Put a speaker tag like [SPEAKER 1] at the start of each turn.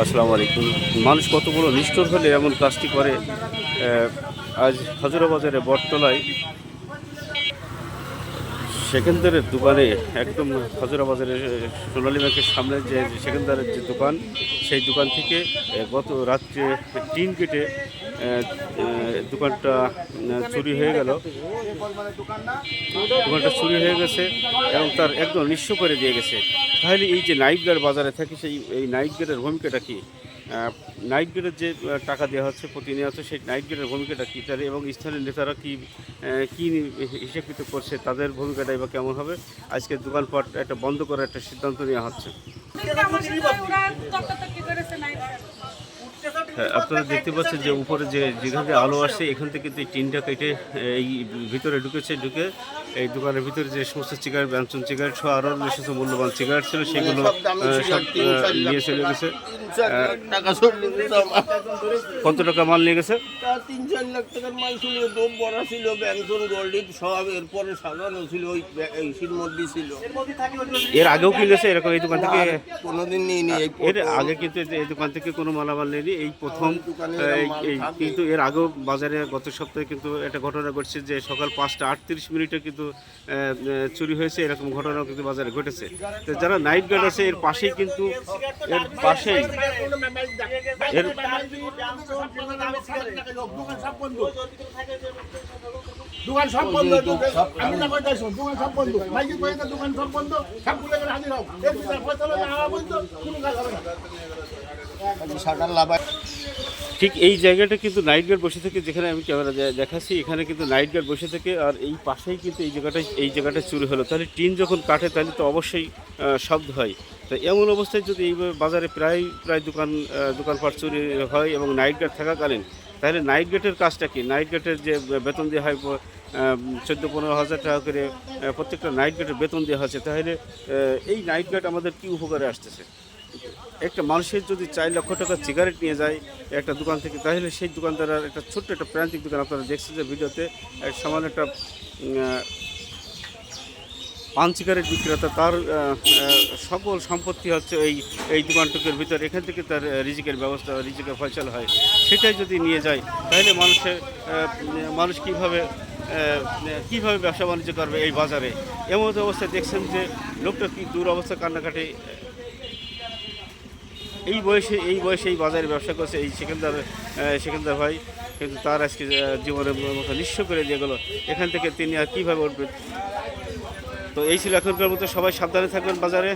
[SPEAKER 1] আসসালামু আলাইকুম। মানুষ কতগুলো নিষ্ঠুর হলে এমন কাজটি করে আজ হাজুরা বাজারে বটতলায়। সেকেন্দারের দোকানে একদম হাজুরাবাজারের সোনালী ব্যাংকের সামনে যে সেকেন্দারের যে দোকান, সেই দোকান থেকে গত রাত্রে টিন কেটে দোকানটা চুরি হয়ে গেল। দোকানটা চুরি হয়ে গেছে এবং তার একদম নিঃস্ব করে দিয়ে গেছে। তাহলে এই যে নাইট গার্ড বাজারে থাকে, সেই, এই নাইট গার্ডের ভূমিকাটা কি? নাইট গার্ডের যে টাকা দেওয়া হচ্ছে প্রতিনিয়ত সেই নাইট গার্ডের ভূমিকাটা কী তাহলে এবং স্থানীয় নেতারা কী কী হিসেবিত করছে, তাদের ভূমিকাটাই বা কেমন হবে? আজকে দোকানপাট একটা বন্ধ করার একটা সিদ্ধান্ত নেওয়া হচ্ছে। আপনারা দেখতে পাচ্ছেন যে উপরে যে যেখানে আলো আসছে এখান থেকে কিন্তু এই টিনটা কেটে এই ভিতরে ঢুকেছে ঢুকে এই দোকানের ভিতরে যে সমস্ত সিগারেট ব্যঞ্চন সিগারেট সহ আরও যে সমস্ত মূল্যবান সিগারেট ছিল সেগুলো সব নিয়ে চলে গেছে। কত টাকা মাল নিয়ে গেছে?
[SPEAKER 2] তা তিন চার লাখ টাকার মাল ছিল বড়া ছিল গোল্ডিপ সব এরপরে সাজানো ছিল ওই মধ্যে ছিল।
[SPEAKER 1] এর আগেও কি গেছে এরকম এই দোকান থেকে?
[SPEAKER 2] কোনোদিন নিয়ে নি এই
[SPEAKER 1] এর আগে কিন্তু এই- এই দোকান থেকে কোনো মালামাল নেয়নি এই প্রথম এই- এই কিন্তু এর আগেও বাজারে গত সপ্তাহে কিন্তু একটা ঘটনা ঘটছে যে সকাল পাঁচটা আটত্রিশ মিনিটে কিন্তু চুরি হয়েছে এরকম ঘটনাও কিন্তু বাজারে ঘটেছে। তো যারা নাইট গার্ড আছে এর পাশেই কিন্তু এর পাশেই এর
[SPEAKER 3] দোকান সব বন্ধ আমি না কইতাছ দোকান সব বন্ধ। মাইকে কই দোকান সব বন্ধ সব খুলে গেলে হাজির হও। এর বিচার ফয়সালা না হওয়া পর্যন্ত কোনো কাজ হবে না।
[SPEAKER 2] শাটার লাভাই
[SPEAKER 1] ঠিক এই জায়গাটা কিন্তু নাইট গার্ড বসে থেকে যেখানে আমি ক্যামেরা দেখাচ্ছি, এখানে কিন্তু নাইট গার্ড বসে থেকে আর এই পাশেই কিন্তু এই জায়গাটায় এই জায়গাটা চুরি হলো। তাহলে টিন যখন কাটে, তাহলে তো অবশ্যই শব্দ হয়। তো এমন অবস্থায় যদি এই বাজারে প্রায় প্রায় দোকান দোকানপাট চুরি হয় এবং নাইট গার্ড থাকাকালীন, তাহলে নাইট গার্ডের কাজটা কি? নাইট গার্ডের যে বেতন দেওয়া হয় চোদ্দ, পনেরো হাজার টাকা করে প্রত্যেকটা নাইট গেটের বেতন দেওয়া হচ্ছে। তাহলে এই নাইট গার্ড আমাদের কী উপকারে আসতেছে? একটা মানুষের যদি চার লক্ষ টাকা সিগারেট নিয়ে যায় একটা দোকান থেকে, তাহলে সেই দোকানদার একটা ছোট্ট একটা প্রান্তিক দোকান আপনারা দেখছেন যে ভিডিওতে এক সামান্য একটা পান সিগারেট বিক্রেতা, তার সকল সম্পত্তি হচ্ছে এই এই দোকানটুকুর ভিতর। এখান থেকে তার রিজিকের ব্যবস্থা রিজিকের ফয়সাল হয়। সেটাই যদি নিয়ে যায়, তাহলে মানুষের মানুষ কীভাবে কীভাবে ব্যবসা বাণিজ্য করবে এই বাজারে? এমন অবস্থায় দেখছেন যে লোকটা কি দূর অবস্থা কান্নাকাটি এই বয়সে এই বয়সে এই বাজারে ব্যবসা করছে, এই সেখানদার সেকেন্দার ভাই, কিন্তু তার আজকে জীবনের মতো নিঃস্ব করে দিয়ে গেলো। এখান থেকে তিনি আর কীভাবে উঠবেন? তো এই ছিল এখনকার মতো, সবাই সাবধানে থাকবেন বাজারে।